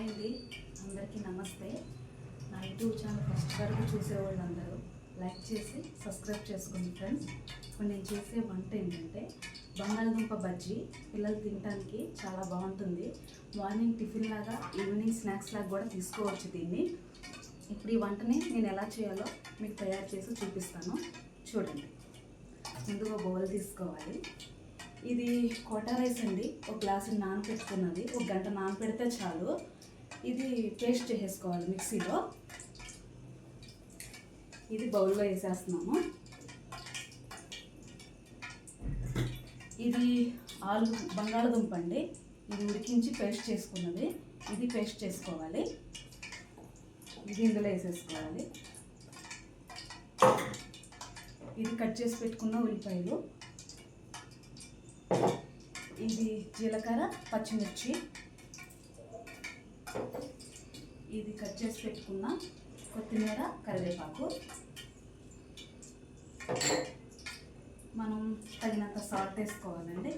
Hi అండి. అందరికీ నమస్తే. నా యూట్యూబ్ ఛానల్ ఫస్ట్ వరకు చూసేవాళ్ళు అందరూ లైక్ చేసి సబ్స్క్రైబ్ చేసుకోండి ఫ్రెండ్స్. ఇప్పుడు నేను చేసే వంట ఏంటంటే బంగాళదుంప బజ్జీ. పిల్లలు తినడానికి చాలా బాగుంటుంది. మార్నింగ్ టిఫిన్ లాగా ఈవినింగ్ స్నాక్స్ లాగా కూడా తీసుకోవచ్చు దీన్ని. ఇప్పుడు ఈ వంటని నేను ఎలా చేయాలో మీకు తయారు చేసి చూపిస్తాను. చూడండి. ముందుగా బౌల్ తీసుకోవాలి. ఇది కోటా రైస్ అండి. ఒక గ్లాసు నానపెట్టుకున్నది. ఒక గంట నానపెడితే చాలు. ఇది పేస్ట్ చేసేసుకోవాలి మిక్సీలో. ఇది బౌల్లో వేసేస్తున్నాము. ఇది ఆలు బంగాళదుంప అండి. ఇది ఉడికించి పేస్ట్ చేసుకున్నది. ఇది పేస్ట్ చేసుకోవాలి. ఇది ఇందులో వేసేసుకోవాలి. ఇది కట్ చేసి పెట్టుకున్న ఉల్లిపాయలు. ఇది జీలకర్ర పచ్చిమిర్చి. ఇది కట్ చేసి పెట్టుకున్న కొత్తిమీర కరివేపాకు. మనం తగినంత సాల్ట్ వేసుకోవాలండి.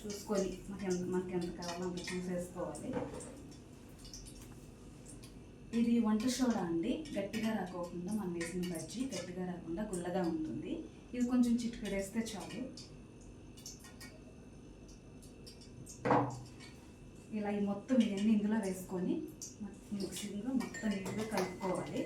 చూసుకొని మనకి ఎంత మనకి ఎంత కావాలో అంత చూసేసుకోవాలి ఇది వంట సోడా అండి. గట్టిగా రాకోకుండా మనం వేసిన బజ్జీ గట్టిగా రాకుండా గుల్లగా ఉంటుంది. ఇది కొంచెం చిటికెడేస్తే చాలు. ఇలా ఈ మొత్తం ఇవన్నీ ఇందులో వేసుకొని మిక్సీలో మొత్తం నీట్గా కలుపుకోవాలి.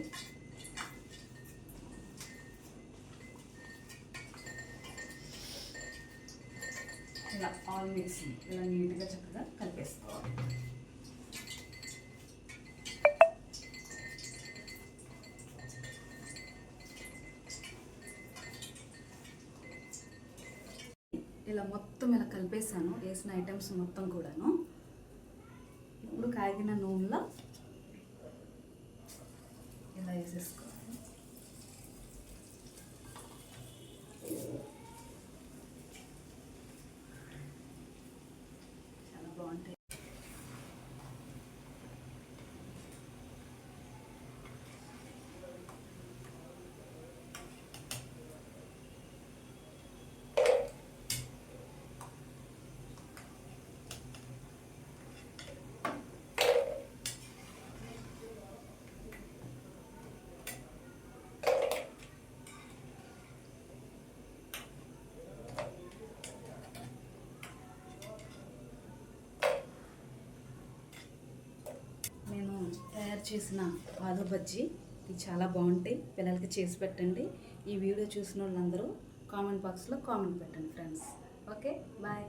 ఇలా ఆల్ మిక్సింగ్ ఇలా నీట్గా చక్కగా ఇలా మొత్తం ఇలా కలిపేసాను వేసిన ఐటమ్స్ మొత్తం కూడాను. ఇప్పుడు కాగిన నూనెలో ఇలా వేసేసుకో చాలా బాగుంటాయి నేను తయారు చేసిన ఆలు బజ్జీ ఇది చాలా బాగుంటాయి. పిల్లలకి చేసి పెట్టండి. ఈ వీడియో చూసిన వాళ్ళందరూ కామెంట్ బాక్స్లో కామెంట్ పెట్టండి ఫ్రెండ్స్. ఓకే? బాయ్.